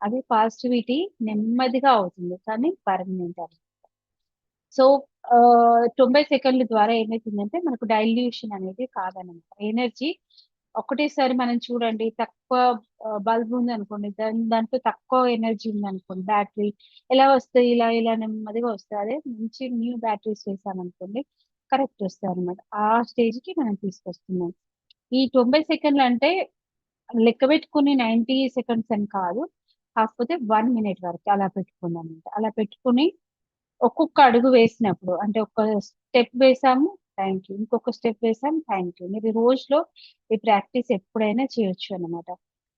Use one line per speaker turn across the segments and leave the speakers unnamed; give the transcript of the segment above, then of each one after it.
అది పాజిటివిటీ నెమ్మదిగా అవుతుంది కానీ పర్మనెంట్ అవుతుంది సో తొంభై సెకండ్ల ద్వారా ఏమవుతుందంటే మనకు డైల్యూషన్ అనేది కాదనమాట. ఎనర్జీ ఒకటేసారి మనం చూడండి తక్కువ బల్బ్ ఉంది అనుకోండి దాని దాంట్లో తక్కువ ఎనర్జీ ఉంది అనుకోండి బ్యాటరీ ఎలా వస్తాయి ఇలా ఇలా నెమ్మదిగా వస్తాయి అదే మంచి న్యూ బ్యాటరీస్ వేసామనుకోండి కరెక్ట్ వస్తాయి అనమాట ఆ స్టేజ్కి మనం తీసుకొస్తున్నాం. ఈ తొంభై సెకండ్లు అంటే లెక్క పెట్టుకుని నైన్టీ సెకండ్స్ అని కాదు కాకపోతే వన్ మినిట్ వరకు అలా పెట్టుకున్నాం అనమాట అలా పెట్టుకుని ఒక్కొక్క అడుగు వేసినప్పుడు అంటే ఒక స్టెప్ వేసాము థ్యాంక్ యూ. ఇంకొక స్టెప్ వేసాం థ్యాంక్ యూ. మీరు రోజులో ఈ ప్రాక్టీస్ ఎప్పుడైనా చేయొచ్చు అనమాట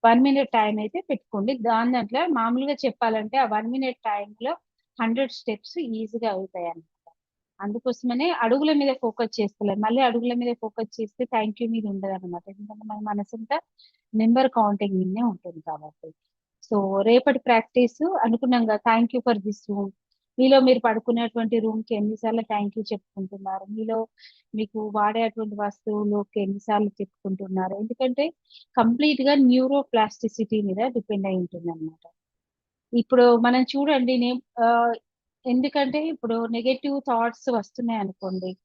వన్ మినిట్ టైం అయితే పెట్టుకోండి. దాని దాంట్లో మామూలుగా చెప్పాలంటే ఆ వన్ మినిట్ టైంలో హండ్రెడ్ స్టెప్స్ ఈజీగా అవుతాయి అనమాట అందుకోసమనే అడుగుల మీద ఫోకస్ చేస్తలేదు మళ్ళీ అడుగుల మీద ఫోకస్ చేస్తే థ్యాంక్ యూ మీద ఉండదు అనమాట ఎందుకంటే మన మనసంతా నెంబర్ కౌంటింగ్ మీదనే ఉంటుంది కాబట్టి. సో రేపటి ప్రాక్టీస్ అనుకున్నాం కదా thank you for this room. మీలో మీరు పడుకునేటువంటి రూమ్కి ఎన్నిసార్లు థ్యాంక్ యూ చెప్పుకుంటున్నారు? మీలో మీకు వాడేటువంటి వస్తువులోకి ఎన్నిసార్లు చెప్పుకుంటున్నారు? ఎందుకంటే కంప్లీట్గా న్యూరో ప్లాస్టిసిటీ మీద డిపెండ్ అయి ఉంటుంది అనమాట ఇప్పుడు మనం చూడండి నే- ఆ, ఎందుకంటే ఇప్పుడు నెగటివ్ థాట్స్ వస్తున్నాయి అనుకోండి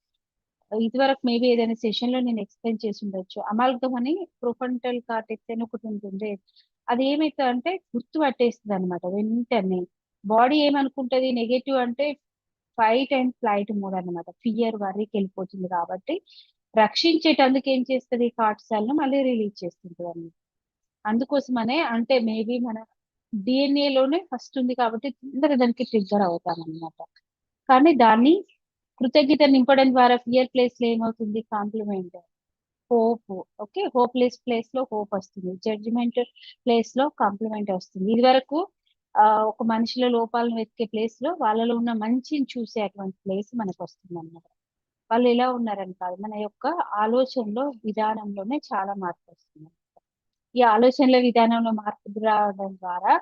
ఇదివరకు మేబీ ఏదైనా సెషన్లో నేను ఎక్స్ప్లెయిన్ చేసి ఉండొచ్చు. అమాల్గం అని ప్రొఫంటల్ కార్టెక్స్ అని ఒకటి ఉంటుంది. అది ఏమైతుంది అంటే గుర్తు పట్టేస్తుంది అనమాట వెంటనే. బాడీ ఏమనుకుంటది? నెగటివ్ అంటే ఫైట్ అండ్ ఫ్లైట్ మోడ్ అనమాట ఫియర్ వరకు వెళ్ళిపోతుంది కాబట్టి రక్షించేటందుకు ఏం చేస్తుంది? కార్టిసాల్ను మళ్ళీ రిలీజ్ చేస్తుంటుంది అన్నమాట అందుకోసమనే అంటే మేబీ మన DNA లోనే ఫస్ట్ ఉంది కాబట్టి తొందరగా దానికి ట్రిగ్గర్ అవుతాం అనమాట కానీ దాన్ని కృతజ్ఞత నింపడం ద్వారా ఫియర్ ప్లేస్లో ఏమవుతుంది? కాంప్లిమెంట్. హోప్ ఓకే హోప్లెస్ ప్లేస్లో హోప్ వస్తుంది. జడ్జిమెంట్ ప్లేస్లో కాంప్లిమెంట్ వస్తుంది. ఇది వరకు ఒక మనిషిలో లోపాలను వెతికే ప్లేస్లో వాళ్ళలో ఉన్న మంచిని చూసే అటువంటి ప్లేస్ మనకు వస్తుంది అన్నమాట వాళ్ళు ఎలా ఉన్నారని కాదు మన యొక్క ఆలోచనలో విధానంలోనే చాలా మార్పు వస్తుంది. ఈ ఆలోచనల విధానంలో మార్పు రావడం ద్వారా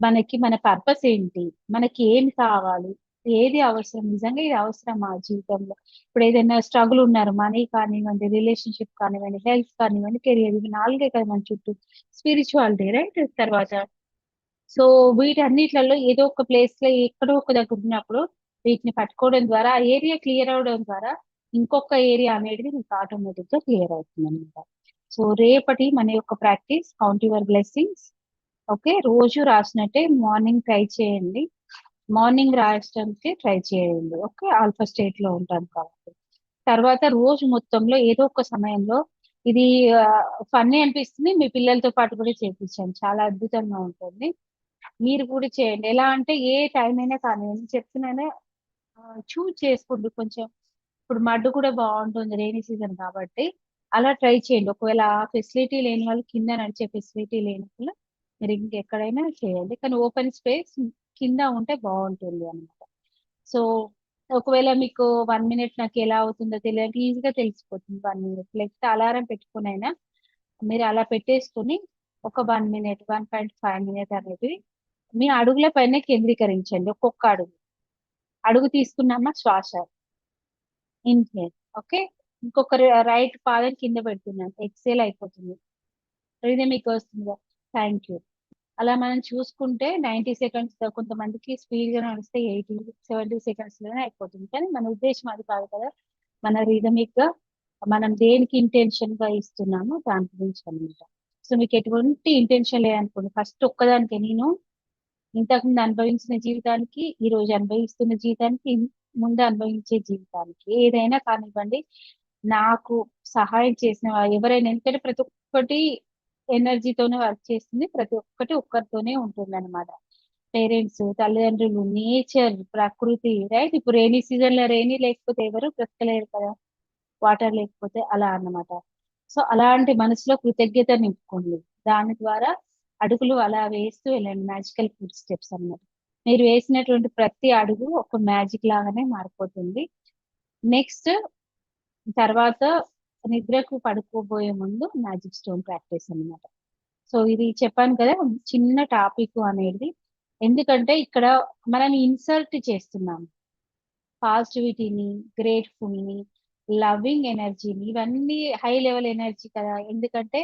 మనకి మన పర్పస్ ఏంటి? మనకి ఏం కావాలి? ఏది అవసరం? నిజంగా ఇది అవసరం మా జీవితంలో? ఇప్పుడు ఏదైనా స్ట్రగుల్ ఉన్నారు మనీ కానివ్వండి రిలేషన్షిప్ కానివ్వండి హెల్త్ కానివ్వండి కెరియర్ ఇవి నాలుగే కదా మన చుట్టూ. స్పిరిచువాలిటీ రైట్ తర్వాత సో వీటన్నిట్లలో ఏదో ఒక ప్లేస్లో ఎక్కడో ఒక దగ్గర ఉన్నప్పుడు వీటిని పట్టుకోవడం ద్వారా ఆ ఏరియా క్లియర్ అవడం ద్వారా ఇంకొక ఏరియా అనేది మీకు ఆటోమేటిక్గా క్లియర్ అవుతుంది అనమాట సో రేపటి మన యొక్క practice count your blessings okay రోజు రాసినట్టే మార్నింగ్ ట్రై చేయండి. మార్నింగ్ రాయడానికి ట్రై చేయండి. ఓకే? ఆల్ఫా స్టేట్లో ఉంటాను కాబట్టి. తర్వాత రోజు మొత్తంలో ఏదో ఒక సమయంలో ఇది ఫన్నీ అనిపిస్తుంది. మీ పిల్లలతో పాటు కూడా చేపించండి. చాలా అద్భుతంగా ఉంటుంది. మీరు కూడా చేయండి. ఎలా అంటే ఏ టైం అయినా కానివ్వండి చెప్తున్నానే చూజ్ చేసుకోండి కొంచెం. ఇప్పుడు మడ్డు కూడా బాగుంటుంది రైనీ సీజన్ కాబట్టి. అలా ట్రై చేయండి. ఒకవేళ ఆ ఫెసిలిటీ లేని వాళ్ళు కింద నడిచే ఫెసిలిటీ లేని వాళ్ళు మీరు ఇంకెక్కడైనా చేయండి. కానీ ఓపెన్ స్పేస్ కింద ఉంటే బాగుంటుంది అనమాట సో ఒకవేళ మీకు వన్ మినిట్ నాకు ఎలా అవుతుందో తెలియదు ఈజీగా తెలిసిపోతుంది వన్ మినిట్. లేకపోతే అలారం పెట్టుకునైనా మీరు అలా పెట్టేసుకుని ఒక one minute one point five minute అనేది మీ అడుగుల పైన కేంద్రీకరించండి. ఒక్కొక్క అడుగు. అడుగు తీసుకున్నామా? శ్వాస. Inhale okay? ఇంకొక రైట్ పాదం కింద పెడుతున్నాను. ఎక్సేల్ అయిపోతుంది. ఇది మీకు వస్తుందా? Thank you. అలా మనం చూసుకుంటే నైన్టీ సెకండ్స్ కొంతమందికి స్పీడ్గా నడిస్తే ఎయిటీ సెవెంటీ సెకండ్స్లోనే అయిపోతుంది. కానీ మన ఉద్దేశం అది కాదు కదా. మన రిథమిక్గా మనం దేనికి ఇంటెన్షన్గా ఇస్తున్నామో దాని గురించి అనమాట. సో మీకు ఎటువంటి ఇంటెన్షన్ లేదనుకోండి. ఫస్ట్ ఒక్కదానికి నేను ఇంతకుముందు అనుభవించిన జీవితానికి ఈ రోజు అనుభవిస్తున్న జీవితానికి ముందు అనుభవించే జీవితానికి ఏదైనా కానివ్వండి నాకు సహాయం చేసిన ఎవరైనా ఎందుకంటే ప్రతి ఒక్కటి ఎనర్జీతోనే వర్క్ చేస్తుంది. ప్రతి ఒక్కటి ఒక్కరితోనే ఉంటుంది అనమాట పేరెంట్స్ తల్లిదండ్రులు నేచర్ ప్రకృతి రైట్ ఇప్పుడు రెయినీ సీజన్లో రెయినీ లేకపోతే ఎవరు బ్రతకలేరు కదా. వాటర్ లేకపోతే అలా అన్నమాట. సో అలాంటి మనసులో కృతజ్ఞత నింపుకోండి. దాని ద్వారా అడుగులు అలా వేస్తూ వెళ్ళండి. మ్యాజికల్ ఫుడ్ స్టెప్స్ అన్నమాట. మీరు వేసినటువంటి ప్రతి అడుగు ఒక మ్యాజిక్ లాగానే మారిపోతుంది. నెక్స్ట్ తర్వాత నిద్రకు పడుకోబోయే ముందు మ్యాజిక్ స్టోన్ ప్రాక్టీస్ అనమాట సో ఇది చెప్పాను కదా చిన్న టాపిక్ అనేది. ఎందుకంటే ఇక్కడ మనం ఇన్సర్ట్ చేస్తున్నాం. పాజిటివిటీని గ్రేట్ఫుల్ని లవింగ్ ఎనర్జీని ఇవన్నీ హై లెవెల్ ఎనర్జీ కదా. ఎందుకంటే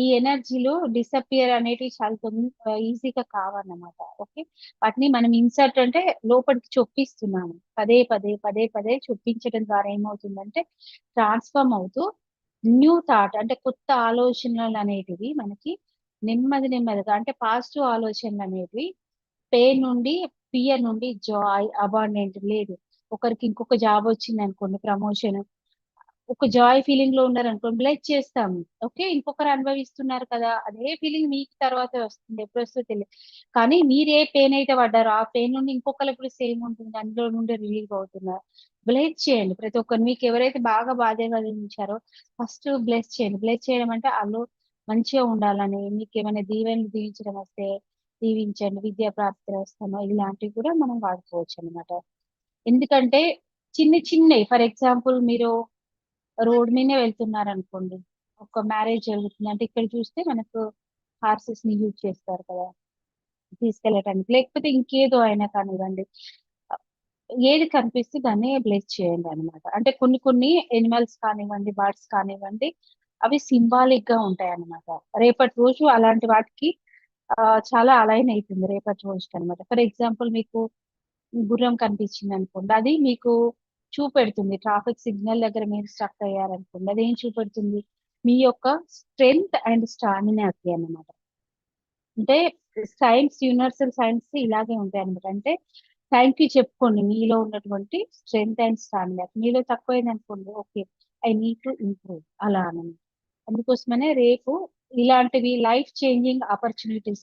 ఈ ఎనర్జీలు డిసపియర్ అనేటివి చాలా తొందర ఈజీగా కావన్నమాట. ఓకే? వాటిని మనం ఇన్సర్ట్ అంటే లోపలికి చొప్పిస్తున్నాము. పదే పదే పదే పదే చొప్పించడం ద్వారా ఏమవుతుందంటే ట్రాన్స్ఫార్మ్ అవుతూ న్యూ థాట్ అంటే కొత్త ఆలోచనలు అనేటివి మనకి నెమ్మది నెమ్మదిగా అంటే పాజిటివ్ ఆలోచనలు అనేటివి పెయిన్ నుండి పియర్ నుండి జాయ్ అబాండెంట్ లేదు. ఒకరికి ఇంకొక జాబ్ వచ్చింది అనుకోండి ప్రమోషన్ ఒక జాయ్ ఫీలింగ్లో ఉన్నారు అనుకోండి బ్లెస్ చేస్తాము. ఓకే ఇంకొకరు అనుభవిస్తున్నారు కదా అదే ఫీలింగ్ మీకు తర్వాత వస్తుంది ఎప్పుడు వస్తుందో తెలియదు. కానీ మీరు ఏ పెయిన్ అయితే పడ్డారో ఆ పెయిన్ నుండి ఇంకొకరు ఇప్పుడు సేమ్ ఉంటుంది అందులో నుండి రిలీవ్ అవుతున్నారు. బ్లెస్ చేయండి. ప్రతి ఒక్కరు మీకు ఎవరైతే బాగా బాధ కలిగించారో ఫస్ట్ బ్లెస్ చేయండి. బ్లెస్ చేయడం అంటే వాళ్ళు మంచిగా ఉండాలని. మీకు ఏమైనా దీవెనలు దీవించడం వస్తే దీవించండి. విద్యా ప్రాప్తి వస్తామో. ఇలాంటివి కూడా మనం వాడుకోవచ్చు అనమాట ఎందుకంటే చిన్న చిన్నవి ఫర్ ఎగ్జాంపుల్ మీరు రోడ్ మీదే వెళ్తున్నారు అనుకోండి ఒక మ్యారేజ్ జరుగుతుంది. అంటే ఇక్కడ చూస్తే మనకు హార్సెస్ని యూజ్ చేస్తారు కదా. తీసుకెళ్ళటానికి. లేకపోతే ఇంకేదో అయినా కానివ్వండి. ఏది కనిపిస్తే దాన్ని బ్లెస్ చేయండి అనమాట అంటే కొన్ని కొన్ని ఎనిమల్స్ కానివ్వండి బర్డ్స్ కానివ్వండి అవి సింబాలిక్గా ఉంటాయి అనమాట రేపటి రోజు అలాంటి వాటికి చాలా అలైన్ అవుతుంది రేపటి రోజుకి అనమాట ఫర్ ఎగ్జాంపుల్ మీకు గుర్రం కనిపించింది అనుకోండి అది మీకు చూపెడుతుంది. ట్రాఫిక్ సిగ్నల్ దగ్గర మీరు స్టక్ అయ్యారనుకోండి అది ఏం చూపెడుతుంది? మీ యొక్క స్ట్రెంగ్త్ అండ్ స్టామినాకి అనమాట అంటే సైన్స్ యూనివర్సల్ సైన్స్ ఇలాగే ఉంటాయి అనమాట అంటే థ్యాంక్ యూ చెప్పుకోండి మీలో ఉన్నటువంటి స్ట్రెంగ్త్ అండ్ స్టామినా. మీలో తక్కువైంది అనుకోండి okay I need to improve. అలా అనమాట అందుకోసమనే రేపు ఇలాంటివి లైఫ్ చేంజింగ్ ఆపర్చునిటీస్